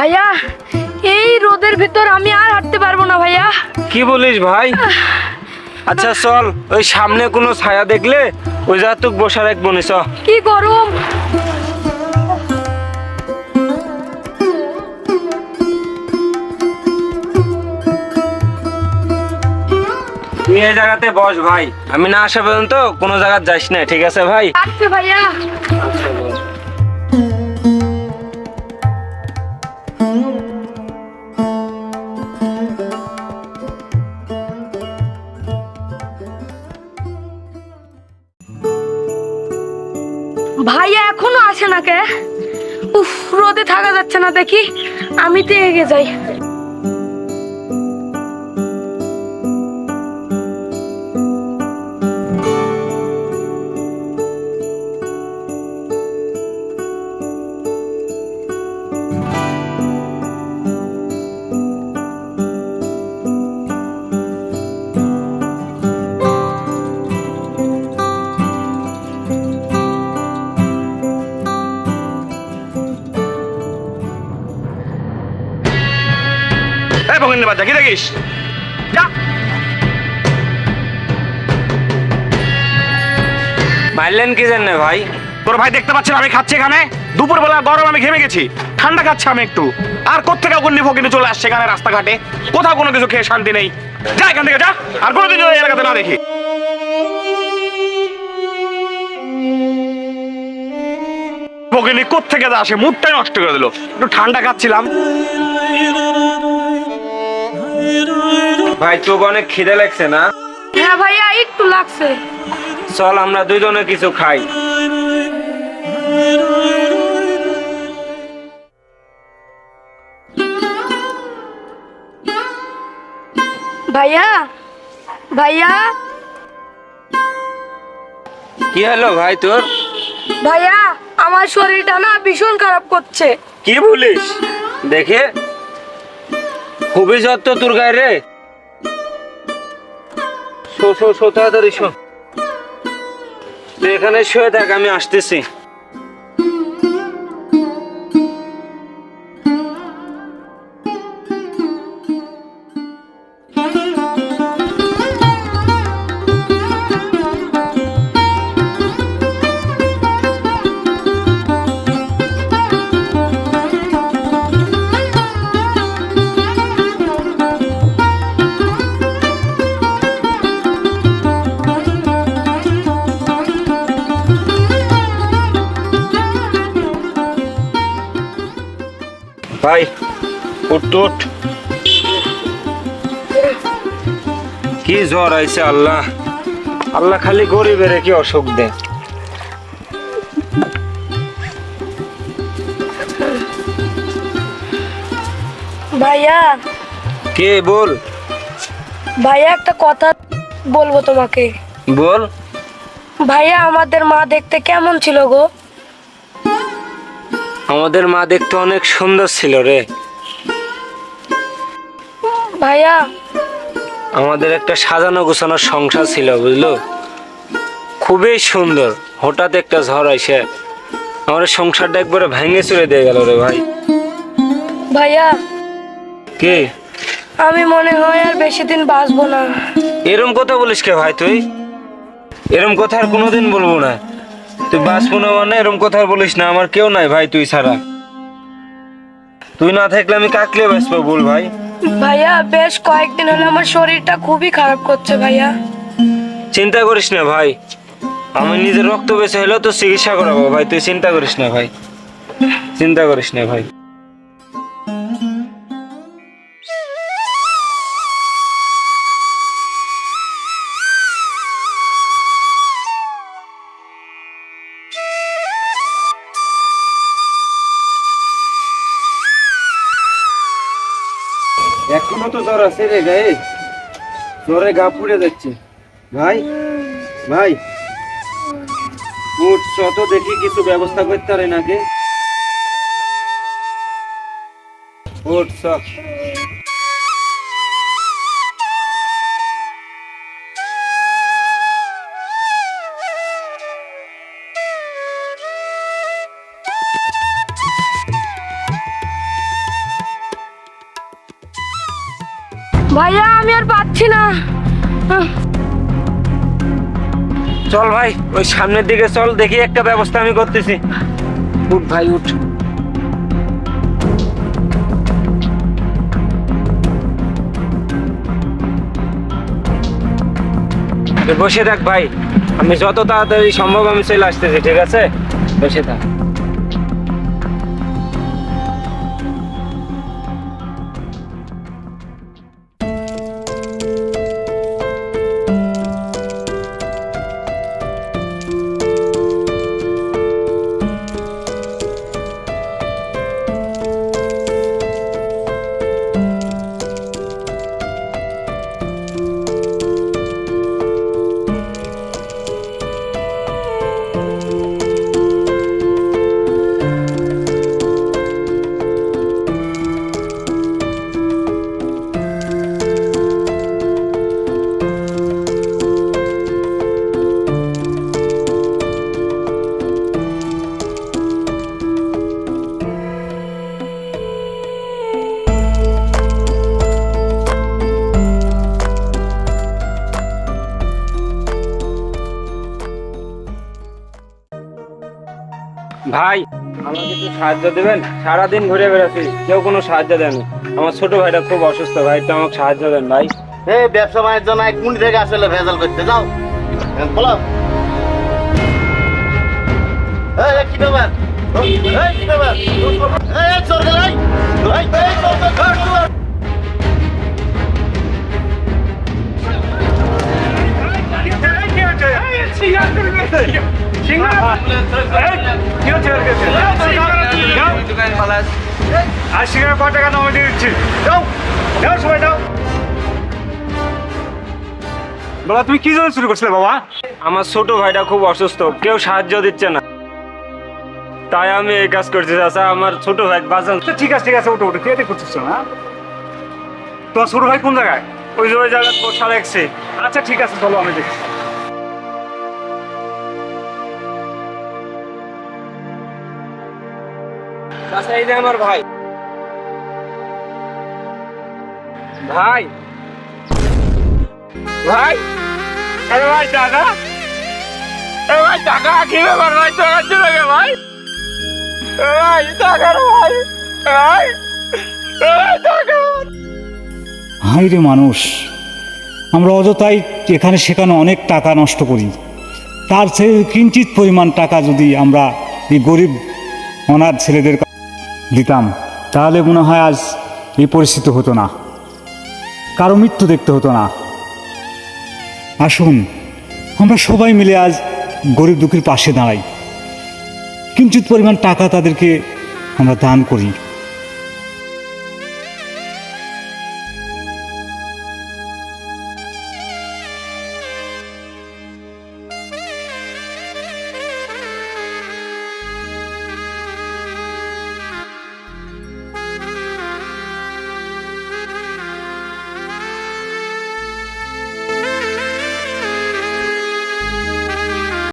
ভাইয়া এই রোদের ভিতর আমি আর হাঁটতে পারব না ভাইয়া। কি বলিস ভাই? আচ্ছা চল ওই সামনে কোনো ছায়া দেখলে ওই যা তুক বসার এক বনে চ। কি গরম। তুই এই জায়গাতে বস ভাই। আমি না আসা পর্যন্ত কোনো জায়গা যাইস না ঠিক আছে ভাই? আসছে ভাইয়া। ভাইয়া এখনও আসে না কে? উফ, রোদে থাকা যাচ্ছে না দেখি। আমি তো এগে যাই। বাচ্চা কি দেখিস? যা। মারলেন কি জানে ভাই? তোর ভাই দেখতে পাচ্ছেন আমি খাচ্ছি এখানে। দুপুরবেলা গরম আমি ঘেমে গেছি। ঠান্ডা খাচ্ছি আমি একটু। আর কোথেকে অগ্নি ফকিনি চলে আসছে এখানে রাস্তাঘাটে? কোথাও কোনো কিছু খেয়ে শান্তি নেই। যা এখান থেকে যা। আর কোনোদিন এই এলাকাতে না দেখি। ভগিনী কোথেকে আসে মুডটাই নষ্ট করে দিল। একটু ঠান্ডা খাচ্ছিলাম। ভাই তোকে অনেক খিদে লাগছে না? হ্যাঁ ভাইয়া একটু লাগছে। চল আমরা দুইজনে কিছু খাই। ভাইয়া ভাইয়া। কি হলো ভাই তোর? ভাইয়া আমার শরীরটা না ভীষণ খারাপ করছে। কি বলিস? দেখে? খুবই যত্ন তোর গায়ে রে। শো শো শো তাড়াতাড়ি শো। এখানে শুয়ে থাক আমি আসতেছি। উঠ কি জ্বর আইছে আল্লাহ? আল্লাহ খালি গরিবের কি অসুখ দে ভাইয়া কে বল? ভাইয়া একটা কথা বলব তোমাকে। বল। ভাইয়া আমাদের মা দেখতে কেমন ছিল গো? আমাদের মা দেখতে অনেক সুন্দর ছিল রে। ভাইয়া। আমাদের একটা সাজানো গোছানো সংসার ছিল বুঝলো? খুবই সুন্দর। হঠাৎ একটা ঝড় আইসে। আমার সংসারটা একবারে ভেঙে চুরে দিয়ে গেল রে ভাই। ভাইয়া কে? আমি মনে হয় আর বেশি দিন বাঁচবো না। এরম কথা বলিস কে ভাই তুই? এরম কথা আর কোনোদিন বলব না। তুই বাঁচবো না মানে এরম কথা আর বলিস না। আমার কেউ নাই ভাই তুই ছাড়া। তুই না থাকলে আমি কাকলে বাঁচবো বল ভাই। ভাইয়া, বেশ কয়েকদিন হলো আমার শরীরটা খুবই খারাপ করছে ভাইয়া। চিন্তা করিস না ভাই, আমি নিজের রক্ত বেঁচে হলেও তো চিকিৎসা করাবো ভাই, তুই চিন্তা করিস না ভাই। চিন্তা করিস না ভাই। এখনও তো জ্বর আছে রে গায়ে। জ্বরে গা পুড়ে যাচ্ছে। ভাই ভাই, উঠ তো দেখি কিছু ব্যবস্থা করতে পারে নাকি? উঠ ভাইয়া আমি আর পাচ্ছি না। চল ভাই ওই সামনের দিকে চল দেখি একটা ব্যবস্থা আমি করতেছি। উঠ ভাই উঠ। বসে থাক ভাই আমি যত তাড়াতাড়ি সম্ভব আমি চলে আসতেছি ঠিক আছে? বসে থাক। ভাই আমাকে একটু সাহায্য দেবেন? সারাদিন ঘুরে বেড়াচ্ছি কেউ কোনো সাহায্য দেন আমার ছোট ভাইটা খুব অসুস্থ ভাই একটু আমাকে সাহায্য দেন ভাই। এই ব্যবসা বাণিজ্য নাই কোন থেকে আসলে ভেজাল করতে যাও। বলো। এই, কি ব্যাপার? এই, কি এই, চোর এই, চোর, টাকা দিচ্ছি সবাই বাবা তুমি কি জন্য শুরু করছিলে বাবা? আমার ছোট ভাইটা খুব অসুস্থ কেউ সাহায্য দিচ্ছে না। তাই আমি এই কাজ করছি চাচা আমার ছোট ভাই বাঁচান। আচ্ছা, ঠিক আছে ঠিক আছে ওটো ওটো কে করছিস না? তোমার ছোট ভাই কোন জায়গায়? ওই যে ওই জায়গায় পোষা রাখছে আচ্ছা ঠিক আছে চলো আমি দেখছি। যে আমার ভাই। ভাই। ভাই। ভাই, টাকা। হাই রে মানুষ। আমরা অযথাই এখানে সেখানে অনেক টাকা নষ্ট করি। তার চেয়ে কিঞ্চিত পরিমাণ টাকা যদি আমরা এই গরিব, অনাথ ছেলেদের দিতাম, তাহলে মনে হয় আজ এই পরিস্থিতি হতো না। কারও মৃত্যু দেখতে হতো না। আসুন, আমরা সবাই মিলে আজ গরিব দুঃখীর পাশে দাঁড়াই। কিঞ্চিত পরিমাণ টাকা তাদেরকে আমরা দান করি।